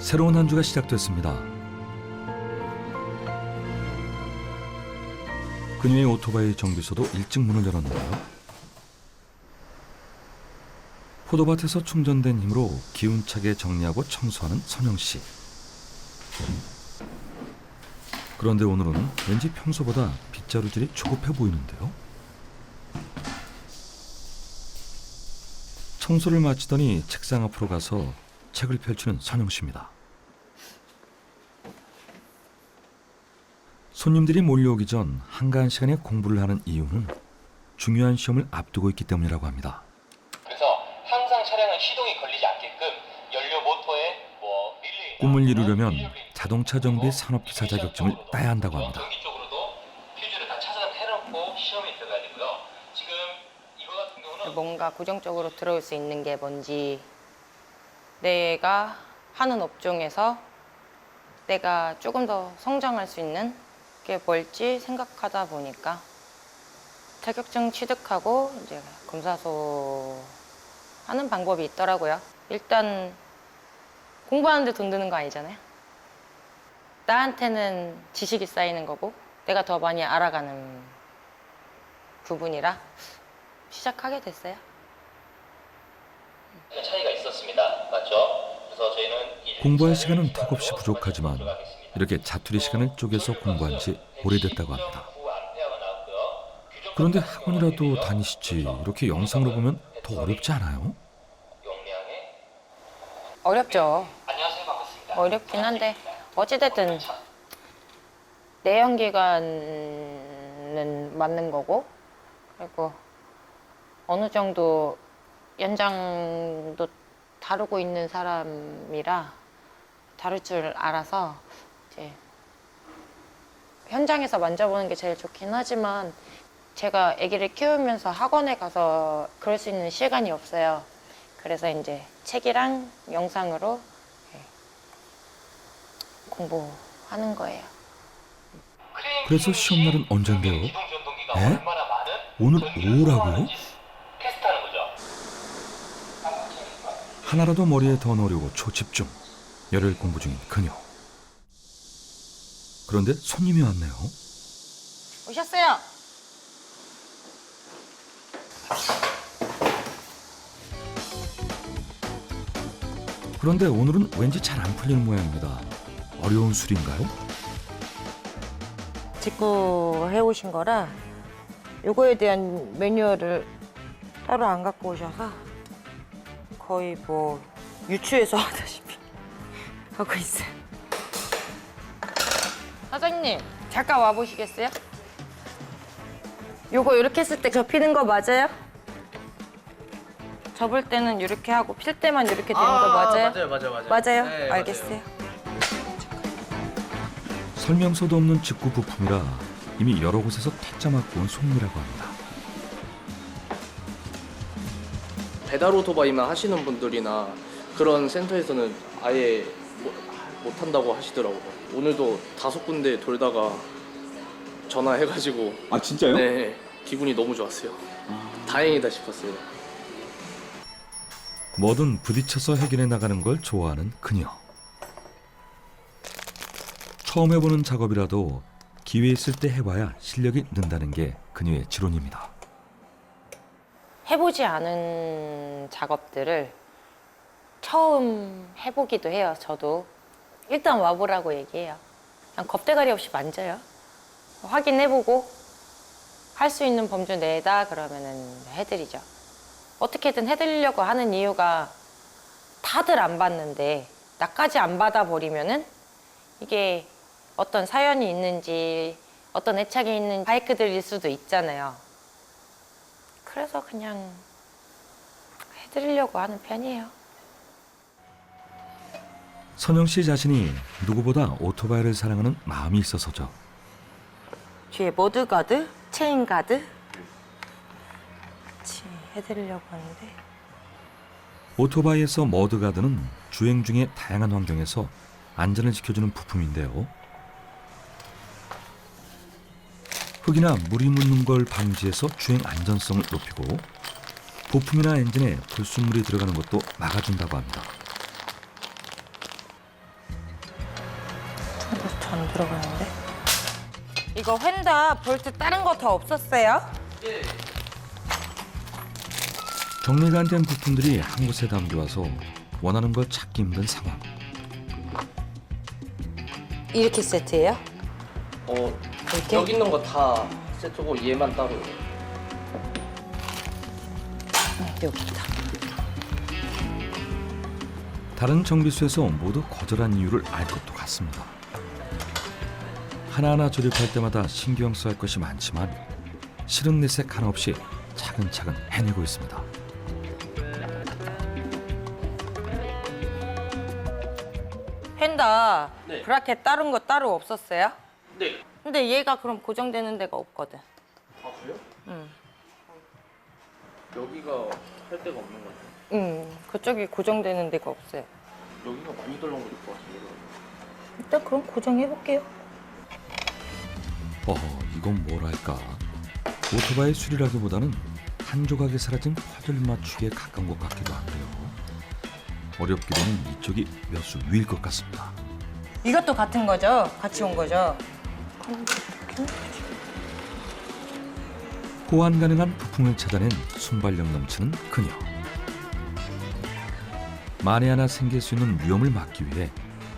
새로운 한 주가 시작됐습니다. 그녀의 오토바이 정비소도 일찍 문을 열었는데요. 포도밭에서 충전된 힘으로 기운차게 정리하고 청소하는 선영 씨. 그런데 오늘은 왠지 평소보다 빗자루질이 조급해 보이는데요. 청소를 마치더니 책상 앞으로 가서 책을 펼치는 선영 씨입니다. 손님들이 몰려오기 전 한가한 시간에 공부를 하는 이유는 중요한 시험을 앞두고 있기 때문이라고 합니다. 그래서 항상 차량은 시동이 걸리지 않게끔 연료 모터에 뭐 릴레이 꿈을 이루려면 자동차 정비 산업기사 자격증을 따야 한다고 합니다. 전기 쪽으로도 퓨즈를 다 찾아내놓고 시험에 들어가야 되고요. 지금 이거 같은 경우는 뭔가 고정적으로 들어올 수 있는 게 뭔지 내가 하는 업종에서 내가 조금 더 성장할 수 있는 게 뭘지 생각하다 보니까 자격증 취득하고 이제 검사소 하는 방법이 있더라고요. 일단 공부하는데 돈 드는 거 아니잖아요. 나한테는 지식이 쌓이는 거고 내가 더 많이 알아가는 부분이라 시작하게 됐어요. 차이가 공부할 시간은 턱없이 부족하지만. 이렇게 자투리 시간을 쪼개서 공부한 지 오래됐다고 합니다. 그런데 학원이라도 다니시지 이렇게 영상으로 보면 더 어렵지 않아요? 어렵죠. 어렵긴 한데 어찌됐든 내연기관은 맞는 거고 그리고 어느 정도 연장도 다루고 있는 사람이라 다룰 줄 알아서 이제 현장에서 만져보는 게 제일 좋긴 하지만 제가 아기를 키우면서 학원에 가서 그럴 수 있는 시간이 없어요. 그래서 이제 책이랑 영상으로 예, 공부하는 거예요. 그래서 시험 날은 언젠데요? 에? 오늘 오후라고요? 소모하는지 테스트하는 거죠. 하나라도 머리에 더 넣으려고 초집중 열혈 공부 중인 그녀 그런데 손님이 왔네요 오셨어요? 그런데 오늘은 왠지 잘 안 풀리는 모양입니다 어려운 술인가요? 직구 해오신 거라 요거에 대한 매뉴얼을 따로 안 갖고 오셔서 거의 뭐 유추해서 하다시피 하고 있어요. 사장님 잠깐 와 보시겠어요? 요거 이렇게 했을 때 접히는 거 맞아요? 접을 때는 이렇게 하고 필 때만 이렇게 되는 거 맞아요? 맞아요, 맞아요, 맞아요. 맞아요? 네, 알겠어요. 설명서도 없는 직구 부품이라 이미 여러 곳에서 퇴짜 맞고 온 손님이라고 합니다 배달 오토바이만 하시는 분들이나 그런 센터에서는 아예 못, 못 한다고 하시더라고요. 오늘도 다섯 군데 돌다가 전화해가지고 아 진짜요? 네 기분이 너무 좋았어요. 다행이다 싶었어요. 뭐든 부딪혀서 해결해 나가는 걸 좋아하는 그녀 처음 해보는 작업이라도 기회 있을 때 해봐야 실력이 는다는 게 그녀의 지론입니다 해보지 않은 작업들을 처음 해보기도 해요, 저도. 일단 와보라고 얘기해요. 그냥 겁대가리 없이 만져요. 확인해보고 할 수 있는 범주 내다 그러면은 해드리죠. 어떻게든 해드리려고 하는 이유가 다들 안 받는데 나까지 안 받아버리면은 이게 어떤 사연이 있는지 어떤 애착이 있는 바이크들일 수도 있잖아요. 그래서 그냥 해드리려고 하는 편이에요. 선영 씨 자신이 누구보다 오토바이를 사랑하는 마음이 있어서죠 뒤에 머드가드, 체인가드 같이 해드리려고 하는데 오토바이에서 머드가드는 주행 중에 다양한 환경에서 안전을 지켜주는 부품인데요. 흙이나 물이 묻는 걸 방지해서 주행 안전성을 높이고 부품이나 엔진에 불순물이 들어가는 것도 막아준다고 합니다. 안 들어가는데? 이거 휀다 볼트 다른 거 더 없었어요? 정리가 안 된 부품들이 한 곳에 담겨와서 원하는 걸 찾기 힘든 상황. 이렇게 세트예요? 어 이렇게? 여기 있는 거 다 세트고 얘만 따로. 네, 여기 있다. 다른 정비소에서 모두 거절한 이유를 알 것도 같습니다. 하나하나 조립할 때마다 신경 써야 할 것이 많지만 실은 내색 하나 없이 차근차근 해내고 있습니다. 휀다 네. 브라켓 다른 거 따로 없었어요? 네. 근데 얘가 그럼 고정되는 데가 없거든. 아 그래요? 응. 여기가 할 데가 없는 것 같아요. 응, 그쪽이 고정되는 데가 없어요. 여기가 많이 덜렁거릴 것 같은데. 일단 그럼 고정해볼게요. 어허, 이건 뭐랄까. 오토바이 수리라기보다는 한 조각에 사라진 퍼즐 맞추기에 가까운 것 같기도 한데요. 어렵기로는 이쪽이 몇 수 위일 것 같습니다. 이것도 같은 거죠? 같이 온 거죠? 호환 가능한 부품을 찾아낸 순발력 넘치는 그녀. 만에 하나 생길 수 있는 위험을 막기 위해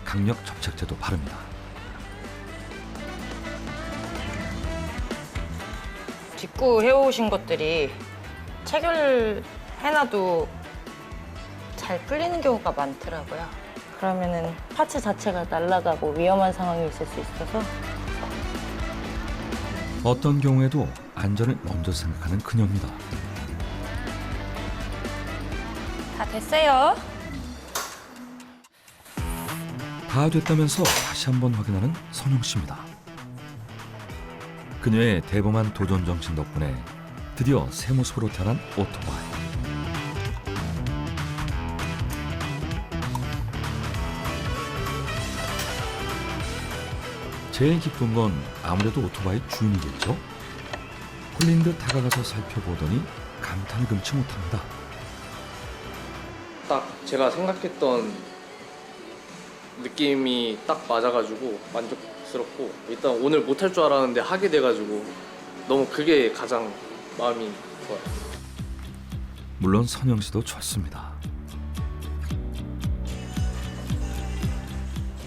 강력 접착제도 바릅니다. 직구 해오신 것들이 체결해놔도 잘 풀리는 경우가 많더라고요. 그러면은 파츠 자체가 날아가고 위험한 상황이 있을 수 있어서 어떤 경우에도 안전을 먼저 생각하는 그녀입니다. 다 됐어요. 다 됐다면서 다시 한번 확인하는 선영 씨입니다. 그녀의 대범한 도전 정신 덕분에 드디어 새 모습으로 태어난 오토바이. 제일 기쁜 건 아무래도 오토바이 주인이겠죠. 홀린 듯 다가가서 살펴보더니 감탄을 금치 못합니다. 딱 제가 생각했던 느낌이 딱 맞아가지고 만족스럽고 일단 오늘 못할 줄 알았는데 하게 돼가지고 너무 그게 가장 마음이 좋아요. 물론 선영 씨도 좋습니다.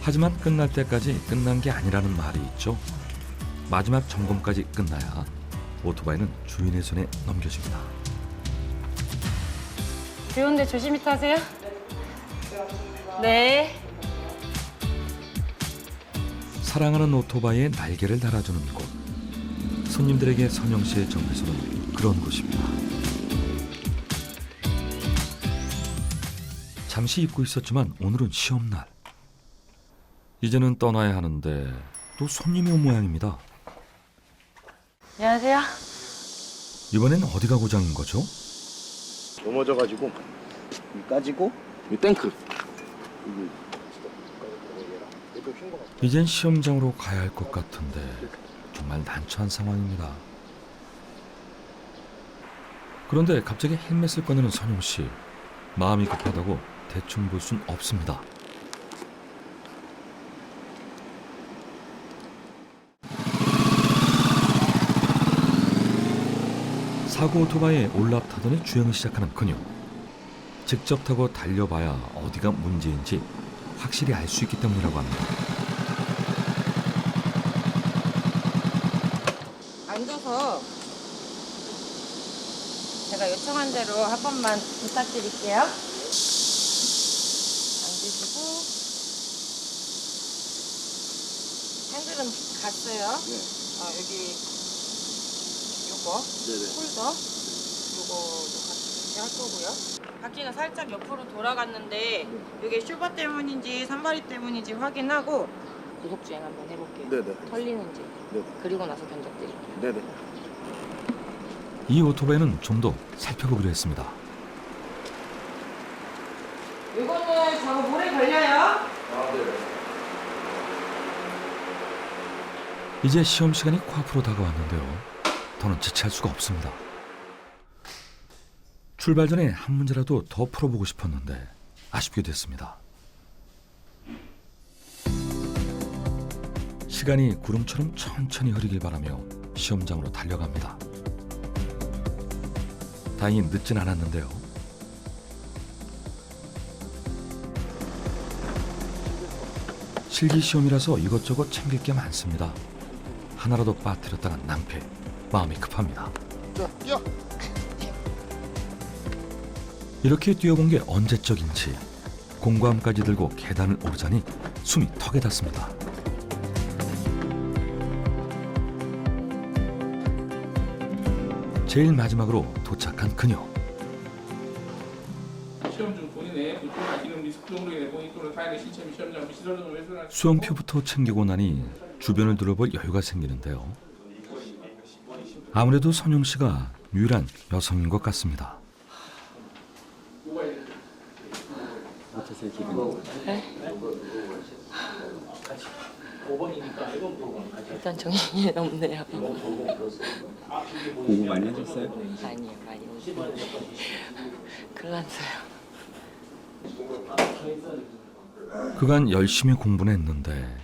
하지만 끝날 때까지 끝난 게 아니라는 말이 있죠. 마지막 점검까지 끝나야 오토바이는 주인의 손에 넘겨집니다. 비 오는데 조심히 타세요. 네. 사랑하는 오토바이에 날개를 달아주는 곳. 손님들에게 선영 씨의 정비소는 그런 곳입니다. 잠시 잊고 있었지만 오늘은 시험날. 이제는 떠나야 하는데 또 손님이 온 모양입니다. 안녕하세요. 이번엔 어디가 고장인 거죠? 넘어져가지고 이 까지고 이 탱크 이젠 시험장으로 가야 할 것 같은데 정말 난처한 상황입니다. 그런데 갑자기 헬멧을 꺼내는 선영 씨 마음이 급하다고 대충 볼 순 없습니다. 사고 오토바이에 올라타더니 주행을 시작하는 그녀. 직접 타고 달려봐야 어디가 문제인지 확실히 알 수 있기 때문이라고 합니다. 앉아서 제가 요청한 대로 한 번만 부탁드릴게요. 앉으시고 핸들은 갔어요. 아, 여기 요 거 네네. 홀더 요거도 같이 할 거고요. 바퀴가 살짝 옆으로 돌아갔는데 이게 슈버 때문인지 산발이 때문인지 확인하고 고속 주행 한번 해볼게요. 네네. 털리는지 네네. 그리고 나서 견적 드릴게요. 네네. 이 오토바이는 좀 더 살펴보기로 했습니다. 이거는 작업 오래 걸려요. 이제 시험 시간이 코앞으로 다가왔는데요. 더는 지체할 수가 없습니다. 출발 전에 한 문제라도 더 풀어보고 싶었는데 아쉽게 됐습니다. 시간이 구름처럼 천천히 흐르길 바라며 시험장으로 달려갑니다. 다행히 늦진 않았는데요. 실기 시험이라서 이것저것 챙길 게 많습니다. 하나라도 빠뜨렸다간 낭패. 마음이 급합니다. 이렇게 뛰어본 게 언제적인지 공구함까지 들고 계단을 오르자니 숨이 턱에 닿습니다. 제일 마지막으로 도착한 그녀. 훼손할 수험표부터 챙기고 나니 주변을 둘러볼 여유가 생기는데요. 아무래도 선영 씨가 유일한 여성인 것 같습니다. 일단 정신이 없네요. 공부 많이 하셨어요? 아니요, 많이 못해요. 큰일 났어요. 그간 열심히 공부는 했는데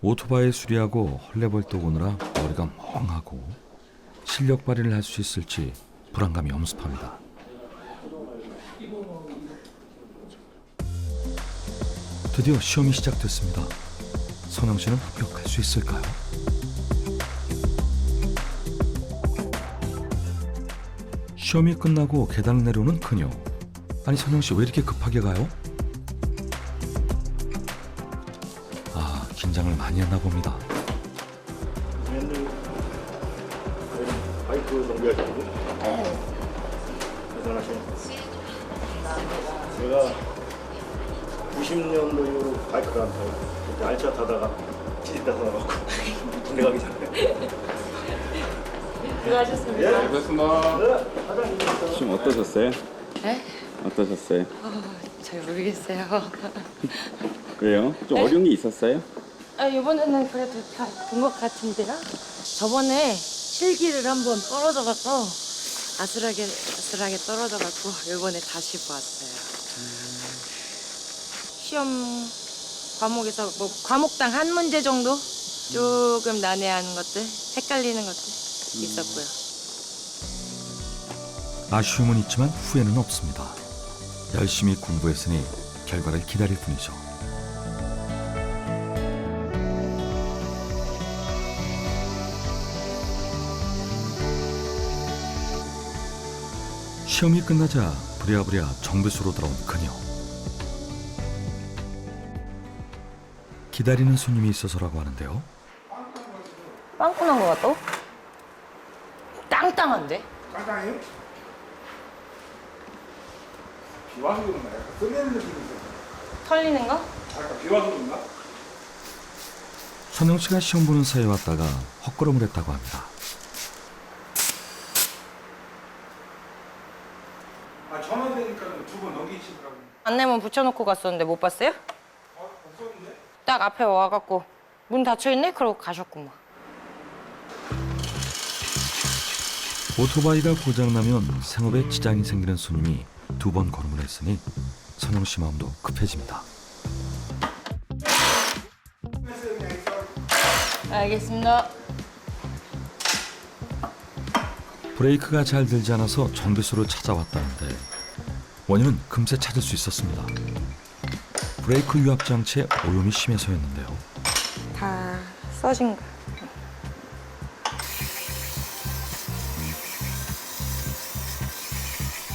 오토바이 수리하고 헐레벌떡 오느라 머리가 멍하고 실력 발휘를 할 수 있을지 불안감이 엄습합니다. 드디어 시험이 시작됐습니다. 선영 씨는 합격할 수 있을까요? 시험이 끝나고 계단을 내려오는 그녀. 아니 선영 씨 왜 이렇게 급하게 가요? 아 긴장을 많이 했나 봅니다. 바이크 정비하시고 대단하시네. 제가 90년도 이후로 바이크를 안 타고 그때 알차 타다가 찌릿다 나가고 군대 가기 전에. 수고하셨습니다. 그렇습니다. 네, 사장님. 시험 어떠셨어요? 네? 어떠셨어요? 잘 모르겠어요. 그래요? 좀 네? 어려운 게 있었어요? 아, 이번에는 그래도 다 본 것 같은데요? 저번에 실기를 한번 떨어져 갖고 아슬하게 아슬하게 떨어져 갖고 이번에 다시 보았어요. 시험 과목에서 뭐 과목당 한 문제 정도 조금 난해하는 것들, 헷갈리는 것들 있었고요. 아쉬움은 있지만 후회는 없습니다. 열심히 공부했으니 결과를 기다릴 뿐이죠. 시험이 끝나자 부랴부랴 정비소로 들어온 그녀. 기다리는 손님이 있어서라고 하는데요. 빵꾸난 것 같다? 땅땅한데? 깜짝이요? 비 와서 그런가? 약간 썰리는 느낌이 있어요. 털리는 거? 아까 비 와서 그런가? 선영 씨가 시험 보는 사이에 왔다가 헛걸음을 했다고 합니다. 아 전화 되니까 두 번 넘기시더라고요. 안내문 붙여놓고 갔었는데 못 봤어요? 아 없었는데? 딱 앞에 와갖고 문 닫혀있네? 그러고 가셨구만. 오토바이가 고장나면 생업에 지장이 생기는 손님이 두 번 걸음을 했으니 선영 씨 마음도 급해집니다. 알겠습니다. 브레이크가 잘 들지 않아서 정비소를 찾아왔다는데 원인은 금세 찾을 수 있었습니다. 브레이크 유압 장치의 오염이 심해서였는데요. 다 써진 거.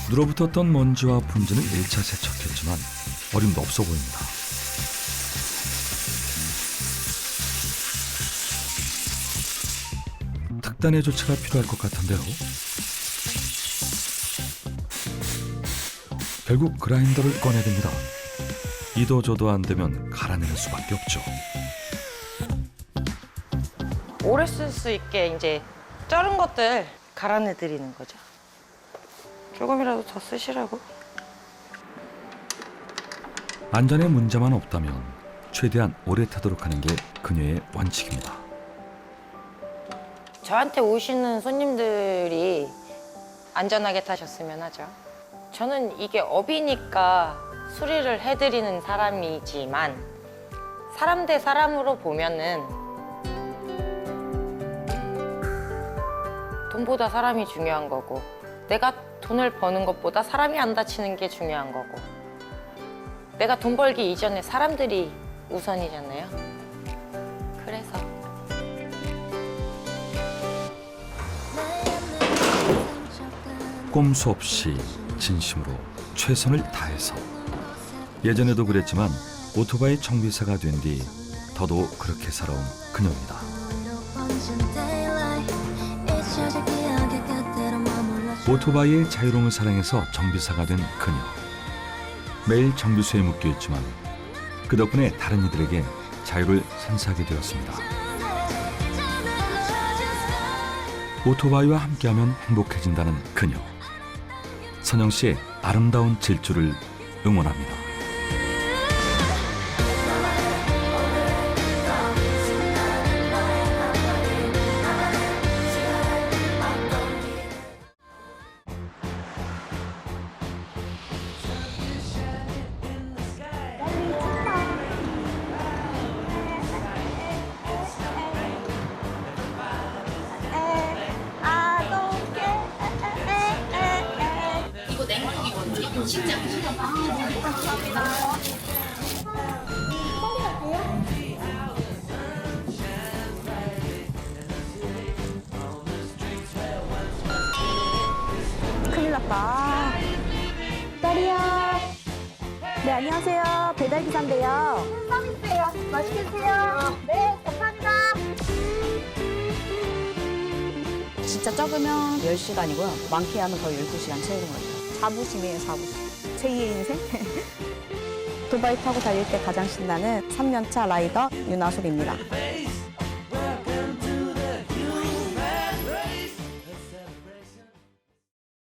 눌어붙었던 먼지와 분진을 1차 세척했지만 어림도 없어 보입니다. 특단의 조치가 필요할 것 같은데요. 결국 그라인더를 꺼내듭니다. 이도 저도 안 되면 갈아내는 수밖에 없죠. 오래 쓸 수 있게 이제 자른 것들 갈아내 드리는 거죠. 조금이라도 더 쓰시라고. 안전에 문제만 없다면 최대한 오래 타도록 하는 게 그녀의 원칙입니다. 저한테 오시는 손님들이 안전하게 타셨으면 하죠. 저는 이게 업이니까 수리를 해드리는 사람이지만 사람 대 사람으로 보면은 돈보다 사람이 중요한 거고 내가 돈을 버는 것보다 사람이 안 다치는 게 중요한 거고 내가 돈 벌기 이전에 사람들이 우선이잖아요. 꼼수 없이 진심으로 최선을 다해서 예전에도 그랬지만 오토바이 정비사가 된 뒤 더더욱 그렇게 살아온 그녀입니다. 오토바이의 자유로움을 사랑해서 정비사가 된 그녀. 매일 정비소에 묶여 있지만 그 덕분에 다른 이들에게 자유를 선사하게 되었습니다. 오토바이와 함께하면 행복해진다는 그녀. 선영 씨의 아름다운 질주를 응원합니다. 났다. 딸이야. 네, 안녕하세요. 배달기사인데요. 서비스예요. 맛있게 드세요. 네, 감사합니다. 진짜 적으면 10시간이고요. 많게 하면 거의 12시간 채우는 거죠. 자부심이에요, 자부심. 제2의 인생? 도바이 타고 다닐 때 가장 신나는 3년차 라이더 윤아솔입니다.